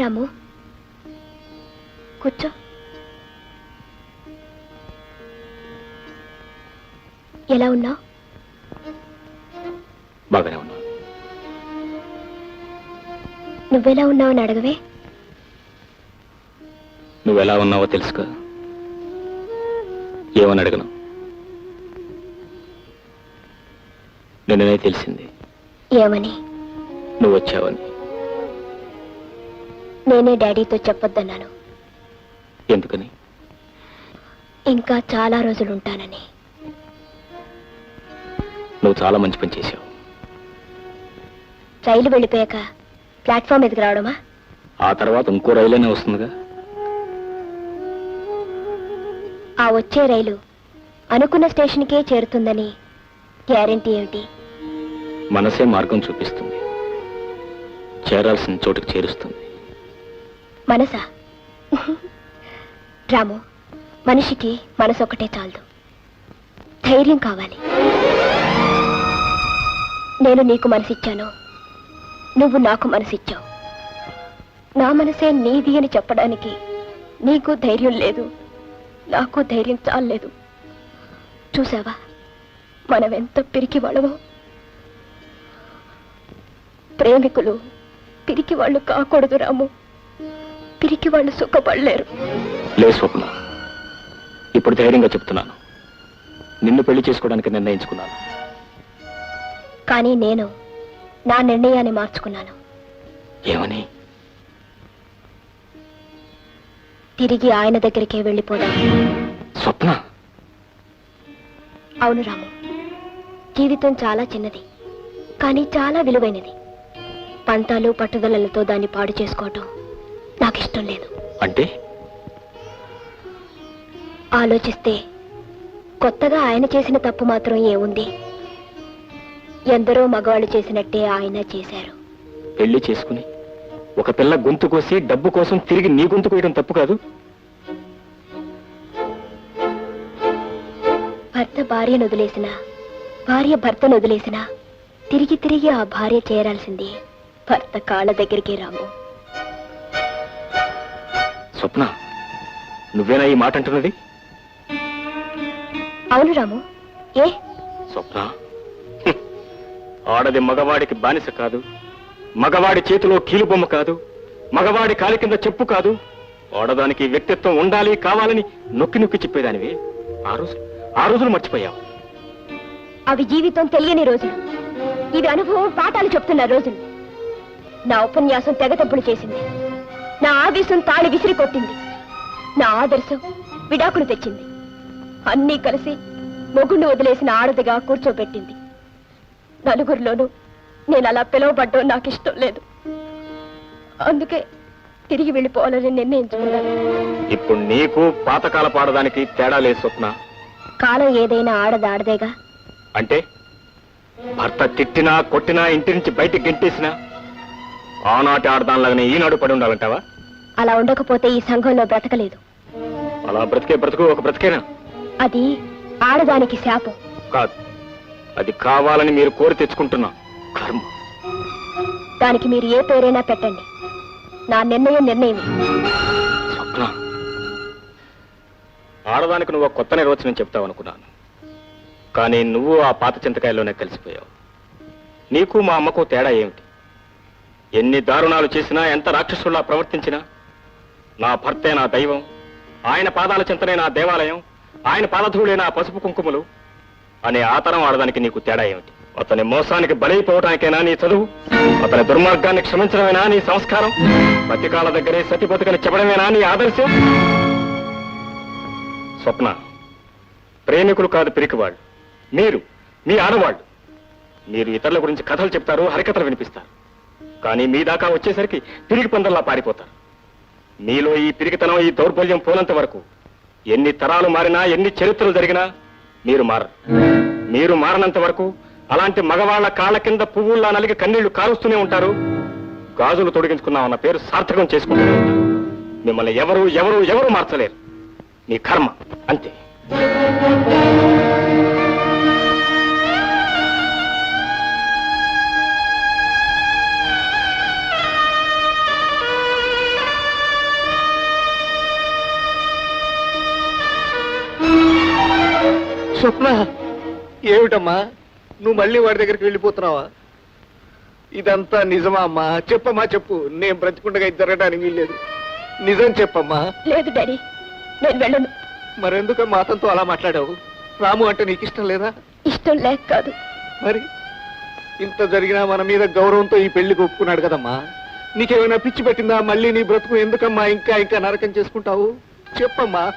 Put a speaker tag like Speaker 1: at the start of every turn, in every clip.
Speaker 1: రాము. కూర్చో. ఎలా ఉన్నావు?
Speaker 2: బాగానే ఉన్నా
Speaker 1: నువ్వెలా ఉన్నావని అడగవే.
Speaker 2: నువ్వు ఎలా ఉన్నావో తెలుసుకో. ఏమని అడగను? నిన్ననే తెలిసింది.
Speaker 1: ఏమని?
Speaker 2: నువ్వు వచ్చావని
Speaker 1: నేనే డాడీతో చెప్పొద్దన్నాను.
Speaker 2: ఎందుకని?
Speaker 1: ఇంకా చాలా రోజులు ఉంటానని
Speaker 2: నువ్వు చాలా మంచి పని చేశావు.
Speaker 1: రైలు వెళ్ళిపోయాక ప్లాట్ఫామ్ ఎదుగు రావడమా?
Speaker 2: ఆ తర్వాత ఇంకో రైలైనా వస్తుందిగా.
Speaker 1: ఆ వచ్చే రైలు అనుకున్న స్టేషన్కే చేరుతుందని గ్యారెంటీ ఏమిటి?
Speaker 2: మనసే మార్గం చూపిస్తుంది. చేరాల్సిన చోటుకు చేరుస్తుంది.
Speaker 1: మనసా? రాము మనిషికి మనసు ఒకటే చాలదు. ధైర్యం కావాలి. నేను నీకు మనసిచ్చాను. నువ్వు నాకు మనసిచ్చావు. నా మనసే నీది అని చెప్పడానికి నీకు ధైర్యం లేదు. నాకు ధైర్యం చాలలేదు. చూసావా? మనమెంత పిరికి వాళ్ళమో. ప్రేమికులు పిరికి వాళ్ళు కాకూడదు రాము. పిరికి వాళ్ళు సుఖపడలేరు.
Speaker 2: లే స్వప్న. ఇప్పుడు ధైర్యంగా చెప్తున్నాను. నిన్ను పెళ్ళి చేసుకోవడానికి నిర్ణయించుకున్నాను.
Speaker 1: కానీ నేను నా నిర్ణయాన్ని మార్చుకున్నాను.
Speaker 2: ఏమని?
Speaker 1: తిరిగి ఆయన దగ్గరికే వెళ్ళిపోదాం.
Speaker 2: స్వప్న?
Speaker 1: అవును రాము. జీవితం చాలా చిన్నది కానీ చాలా విలువైనది. పంతాలు పట్టుదలలతో దాన్ని పాడు చేసుకోవటం. ఇష్టం లేదు.
Speaker 2: అంటే?
Speaker 1: ఆలోచిస్తే కొత్తగా ఆయన చేసిన తప్పు మాత్రం ఏముంది? ఎందరో మగవాళ్ళు చేసినట్టే ఆయన చేశారు.
Speaker 2: పెళ్ళి చేసుకుని ఒక పిల్ల గొంతు కోసి డబ్బు కోసం తిరిగి నీ గొంతు కోయడం తప్పు కాదు?
Speaker 1: భర్త భార్యను వదిలేసిన భార్య భర్తను వదిలేసిన తిరిగి తిరిగి ఆ భార్య చేరాల్సింది. భర్త కాళ్ళ దగ్గరికి రాము.
Speaker 2: స్వప్న నువ్వేనా ఈ మాట అంటున్నది?
Speaker 1: అవును రాము. ఏ?
Speaker 2: స్వప్న. ఆడది మగవాడికి బానిస కాదు మగవాడి చేతిలో కీలుబొమ్మ కాదు మగవాడి కాలి కింద చెప్పు కాదు ఆడదానికి వ్యక్తిత్వం ఉండాలి కావాలని నొక్కి నొక్కి చెప్పేదానివి. ఆ రోజు ఆ రోజులు మర్చిపోయావు.
Speaker 1: అవి జీవితం తెలియని రోజులు. ఇవి అనుభవం పాఠాలు చెప్తున్న రోజులు. నా ఉపన్యాసం తెగతప్పులు చేసింది. నా ఆవేశం తాళి విసిరి కొట్టింది. నా ఆదర్శం విడాకులు తెచ్చింది. అన్నీ కలిసి మొగుణ్ణి వదిలేసిన ఆడదిగా కూర్చోబెట్టింది. నలుగురిలోనూ నేను అలా పిలువబడ్డం నాకు ఇష్టం లేదు. అందుకే తిరిగి వెళ్ళిపోవాలని నిర్ణయించుకున్నాను.
Speaker 2: ఇప్పుడు నీకు పాతకాల పాడదానికి తేడా లేదు స్వప్న.
Speaker 1: కాలం ఏదైనా ఆడది ఆడదేగా?
Speaker 2: అంటే? భర్త తిట్టినా కొట్టినా ఇంటి నుంచి బయటికి గెంటేసినా? ఆనాటి ఆడదానిలాగానే ఈనాడు పడి ఉండాలంటావా?
Speaker 1: అలా ఉండకపోతే ఈ సంఘంలో బ్రతకలేదు.
Speaker 2: అలా బ్రతికే బ్రతుకు ఒక బ్రతికేనా?
Speaker 1: అది ఆడదానికి శాపం.
Speaker 2: కాదు. అది కావాలని మీరు కోరి తెచ్చుకుంటున్నా కర్మ.
Speaker 1: దానికి మీరు ఏ పేరైనా పెట్టండి. నా నిర్ణయం నిర్ణయమే.
Speaker 2: స్వప్న. ఆడదానికి నువ్వు కొత్త నిర్వచనం చెప్తావు అనుకున్నాను. కానీ నువ్వు ఆ పాత చింతకాయల్లోనే కలిసిపోయావు. నీకు మా అమ్మకు తేడా ఏమిటి? ఎన్ని దారుణాలు చేసినా ఎంత రాక్షసుల్లా ప్రవర్తించినా నా భర్తే నా దైవం. ఆయన పాదాల చింతనే నా దేవాలయం. ఆయన పాదధూళే నా పసుపు కుంకుమలు. అనే ఆతరం ఆడదానికి నీకు తేడా ఏమిటి? అతని మోసానికి బలైపోవటానికైనా నీ చదువు అతని దుర్మార్గాన్ని క్షమించడమేనా నీ సంస్కారం? బతికాల దగ్గరే సతి బతుకని చెప్పడమేనా నీ ఆదర్శం? స్వప్న ప్రేమికులు కాదు పిరికివాళ్ళు. మీరు మీ ఆడవాళ్ళు. మీరు ఇతరుల గురించి కథలు చెప్తారు హరికథలు వినిపిస్తారు. కానీ మీ దాకా వచ్చేసరికి పిరికి పందల్లా పారిపోతారు. నీలో ఈ పిరికితనం ఈ దౌర్బల్యం పోనంత వరకు. ఎన్ని తరాలు మారినా ఎన్ని చరిత్రలు జరిగినా మీరు మారరు. మీరు మారనంత వరకు అలాంటి మగవాళ్ళ కాళ్ళ కింద పువ్వుల్లా నలిగి కన్నీళ్ళు కారుస్తూనే ఉంటారు. గాజులు తొడిగించుకున్నామన్న పేరు సార్థకం చేసుకుంటూనే ఉంటారు. మిమ్మల్ని ఎవరు ఎవరు ఎవరు మార్చలేరు. మీ కర్మ అంతే.
Speaker 3: ఏమిటమ్మా? నువ్వు మళ్ళీ వాడి దగ్గరికి వెళ్ళిపోతున్నావా? ఇదంతా నిజమా అమ్మా? చెప్పమ్మా చెప్పు. నేను బ్రతికుండగా ఇది జరగడానికి వీల్లేదు. నిజం చెప్పమ్మా.
Speaker 1: లేదు డాడీ. నేను వెళ్ళను.
Speaker 3: మరెందుకమ్మా అతనితో అలా మాట్లాడావు? రాము అంటే నీకు ఇష్టం లేదా?
Speaker 1: ఇష్టం లేక కాదు.
Speaker 3: మరి? ఇంత జరిగినా మన మీద గౌరవంతో ఈ పెళ్ళికి ఒప్పుకున్నాడు కదమ్మా. నీకేమైనా పిచ్చి పెట్టిందా? మళ్ళీ నీ బ్రతుకు ఎందుకమ్మా ఇంకా ఇంకా నరకం చేసుకుంటావు? చెప్పమ్మా.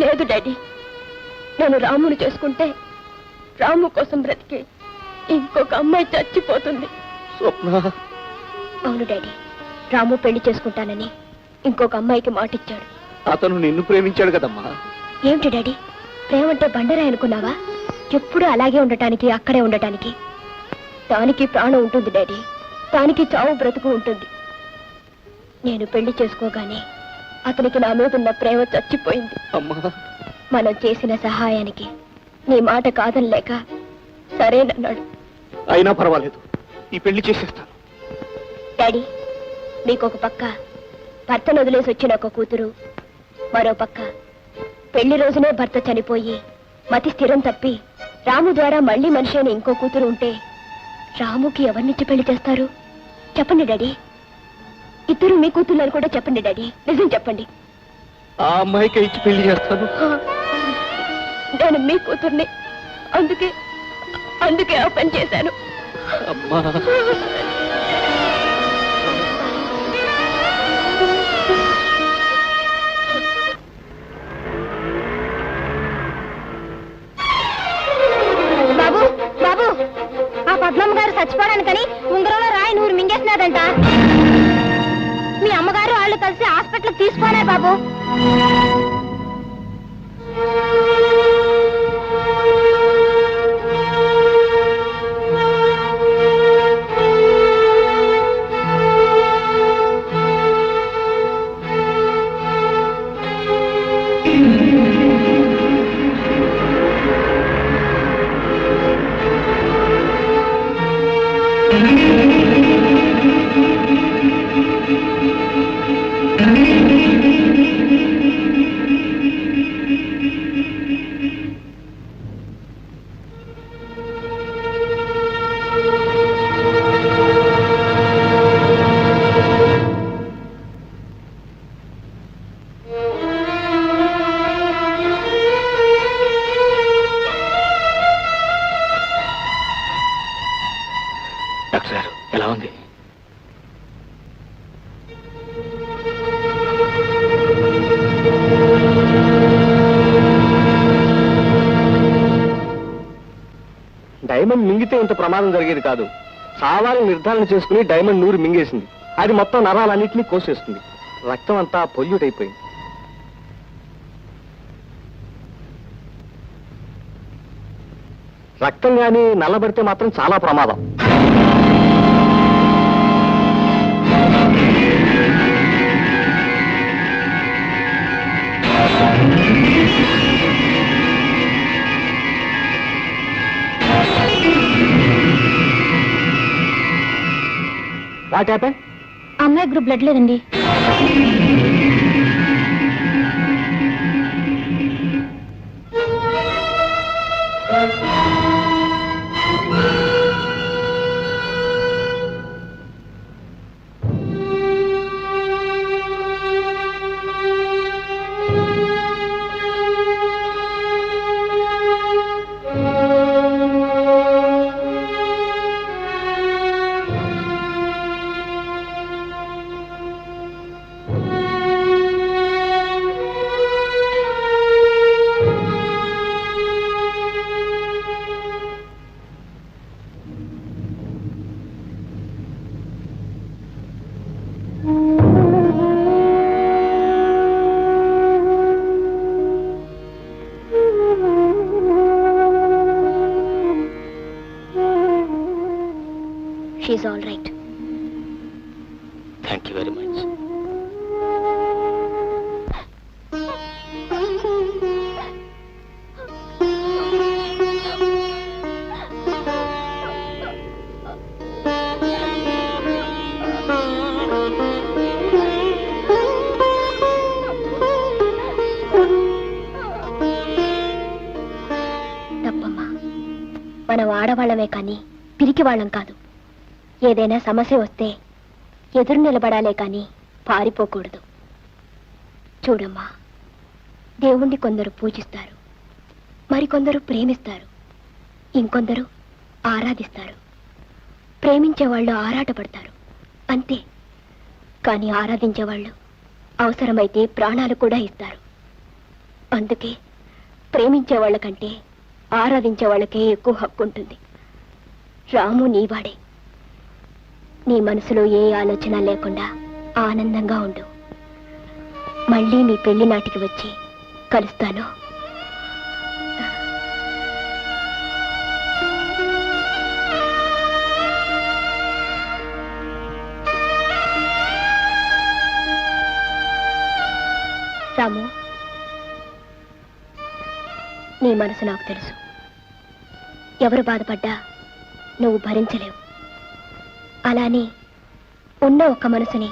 Speaker 1: లేదు డాడీ. నేను రాముని చేసుకుంటే రాము కోసం బ్రతికి ఇంకొక అమ్మాయి చచ్చిపోతుంది.
Speaker 3: స్వప్న.
Speaker 1: అవును డాడీ రాము పెళ్ళి చేసుకుంటానని ఇంకొక అమ్మాయికి మాటిచ్చాడు.
Speaker 3: అతను నిన్ను ప్రేమించాడు కదమ్మా.
Speaker 1: ఏమిటి డాడీ ప్రేమంటే బండరాయి అనుకున్నావా? ఎప్పుడూ అలాగే ఉండటానికి అక్కడే ఉండటానికి. దానికి ప్రాణం ఉంటుంది డాడీ దానికి చావు బ్రతుకు ఉంటుంది. నేను పెళ్ళి చేసుకోగానే అతనికి నా మీద ఉన్న ప్రేమ చచ్చిపోయింది.
Speaker 3: అమ్మా.
Speaker 1: మనం చేసిన సహాయానికి నీ మాట కాదనలేక సరేనన్నాడు
Speaker 3: అయినా పర్వాలేదు. ఈ పెళ్ళి చేసేస్తాను.
Speaker 1: డాడీ మీకు ఒక పక్క భర్తను వదిలేసి వచ్చిన ఒక కూతురు మరో పక్క పెళ్ళి రోజునే భర్త చనిపోయి మతి స్థిరం తప్పి రాము ద్వారా మళ్ళీ మనిషి అయిన ఇంకో కూతురు ఉంటే రాముకి ఎవరినిచ్చి పెళ్ళి చేస్తారు? చెప్పండి డాడీ. ఇద్దరు మీ కూతుర్లని కూడా చెప్పండి డాడీ. నిజం చెప్పండి.
Speaker 3: ఆ అమ్మాయికి ఇచ్చి పెళ్ళి చేస్తాను.
Speaker 1: నేను మీ కూతుర్ని. అందుకే అందుకే ఆ పని చేశాను.
Speaker 3: అమ్మా.
Speaker 1: బాబు బాబు ఆ పద్మమ్మ గారు చచ్చిపోవడానికని ఉంగరంలో రాయి నూరు మింగేసినాదంట మీ అమ్మగారు వాళ్ళు కలిసి హాస్పిటల్ తీసుకోనారు బాబు.
Speaker 2: డాక్టర్ గారు ఎలా ఉంది? డైమండ్ మింగితే ఇంత ప్రమాదం జరిగేది కాదు. చావాలని నిర్ధారణ చేసుకుని డైమండ్ నూరు మింగేసింది. అది మొత్తం నరాలన్నింటినీ కోసేస్తుంది. రక్తం అంతా పొల్యూట్ అయిపోయింది రక్తం కానీ నల్లబడితే మాత్రం చాలా ప్రమాదం. వాట్ హ్యాపెన్
Speaker 1: అమ్మాయి గ్రూప్ బ్లడ్ లేదండి Thank you. She all right
Speaker 2: thank you very much
Speaker 1: తప్పమ్మా. నిలబడాలే కానీ పిరికి వాళ్ళం కాదు. ఏదైనా సమస్య వస్తే ఎదురు నిలబడాలే కానీ పారిపోకూడదు. చూడమ్మా దేవుణ్ణి కొందరు పూజిస్తారు మరికొందరు ప్రేమిస్తారు ఇంకొందరు ఆరాధిస్తారు. ప్రేమించే వాళ్ళు ఆరాటపడతారు అంతే. కానీ ఆరాధించే వాళ్ళు అవసరమైతే ప్రాణాలు కూడా ఇస్తారు. అందుకే ప్రేమించే వాళ్ళకంటే ఆరాధించే వాళ్ళకే ఎక్కువ హక్కు ఉంటుంది రాము నీవాడే. నీ మనసులో ఏ ఆలోచన లేకుండా ఆనందంగా ఉండు. మళ్ళీ మీ పెళ్ళి నాటికి వచ్చి కలుస్తాను. రాము నీ మనసు నాకు తెలుసు. ఎవరు బాధపడ్డా నువ్వు భరించలేవు. అలానే ఉన్న ఒక మనసుని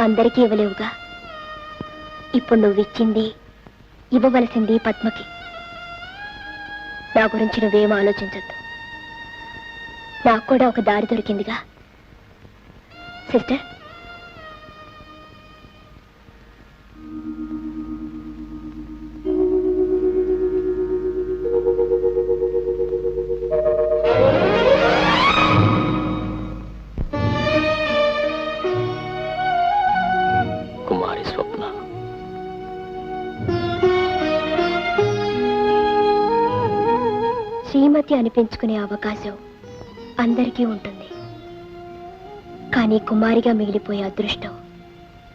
Speaker 1: అందరికీ ఇవ్వలేవుగా. ఇప్పుడు నువ్వు ఇచ్చింది ఇవ్వవలసింది పద్మకి. నా గురించి నువ్వేం ఆలోచించద్దు. నాకు కూడా ఒక దారి దొరికిందిగా. సిస్టర్ శ్రీమతి అనిపించుకునే అవకాశం అందరికీ ఉంటుంది. కానీ కుమారిగా మిగిలిపోయే అదృష్టం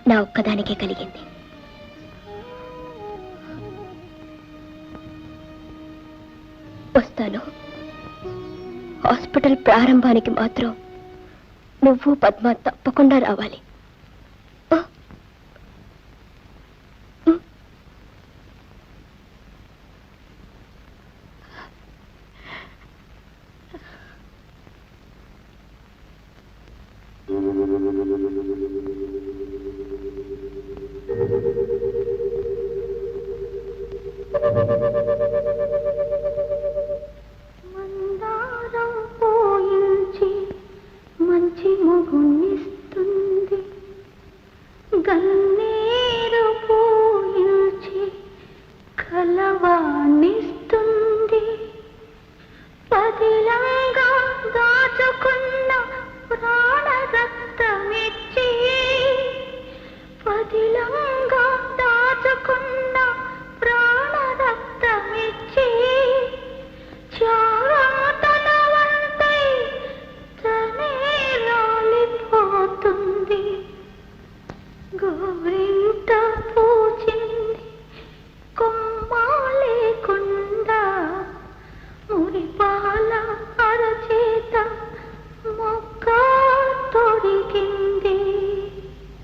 Speaker 1: నా ఒక్కదానికే కలిగింది. వస్తాను. హాస్పిటల్ ప్రారంభానికి మాత్రం నువ్వు పద్మ తప్పకుండా రావాలి.